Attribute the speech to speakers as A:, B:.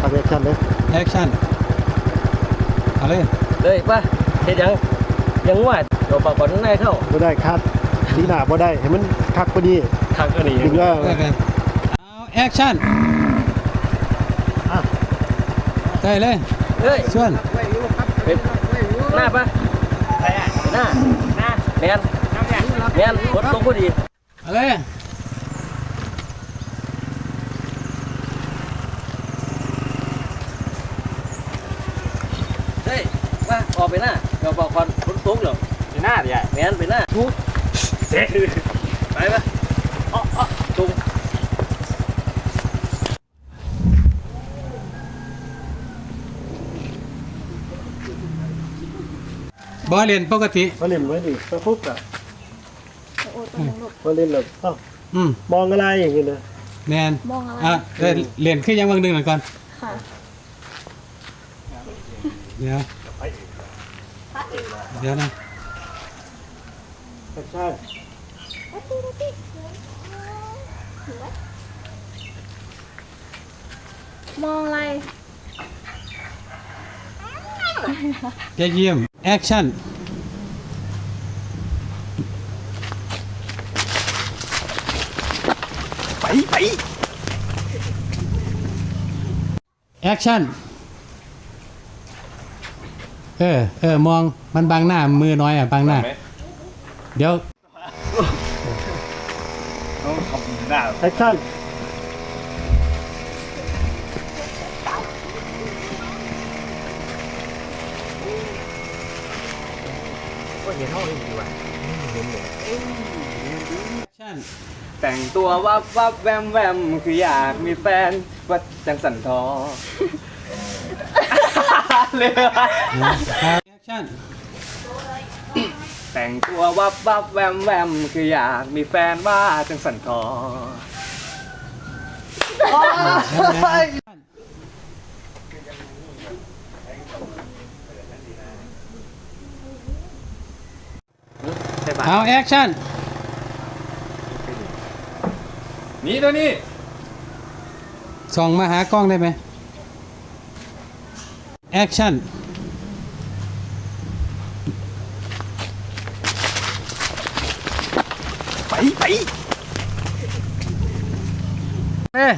A: ทำแอคชั่นเลย
B: แอคชั่นเอาเลย
C: เลยป่ะเฮ็ดหยังยังว่าเราปากบอลในเข้า
A: บ่ได้คัดสีหน้าบ่ได้ให้มันคักกว่านี้
C: ทางก็หนี
A: ถึงว่า
B: เลิกกันเอาแอคชั่น
A: อะ
B: ได้เลย
C: เฮ้ย
B: ส่วน
C: เป็นหน้าป่ะหน้าหน้าแมนแมนกดตรงพอดี
B: เอาเลย
C: เฮ้ย ว่าออกไปหน้าเราบอกคนคนตรงเหรอ
D: ไปหน้าดิไอ้
C: แมนไปหน้าทุกไปป่ะอ๋ออ๋อตรง
B: บอลเรียนปกติ
A: มาเล่นไว้ดิสักปุ๊บอะ
E: โอ้ตัวหนึงลูก
A: มาเล่นแบบเอ้า
B: อืม
A: มองอะไรอย่างเงี้ยนะ
B: แมน
E: มองอะไร
B: อะเอ้ยเรียนขึ้นยังบางหนึ่งหน่อยก่อน
E: ค่ะ
B: เดี๋ยวเดี๋ยวนะ
A: แอคชั่น
E: มองอะไร
B: แก เยี่ยมแอคชั่น
D: ไปไป
B: แอคชั่นเออ เออ มอง มันบังหน้า มือน้อยอะ บังหน้า เดี๋ยว
D: ต้องทำหน้า
A: แอคชั่น
D: ก็เห็นห้องนี้ดีว่ะ
B: แอคชั่น
D: แต่งตัววับวับแวมแวมคืออยากมีแฟนว่าจังสันทอ เลย
B: แอคชั่น
D: แต่งตัววับวับแวมแวมคืออยากมีแฟนว่าจังสันทอใช่ปะ
B: เอาแอคชั่น
D: นี่ตัวนี้
B: ส่องมาหากล้องได้ไหม แอคชั่น
D: ไปไป
B: เอ้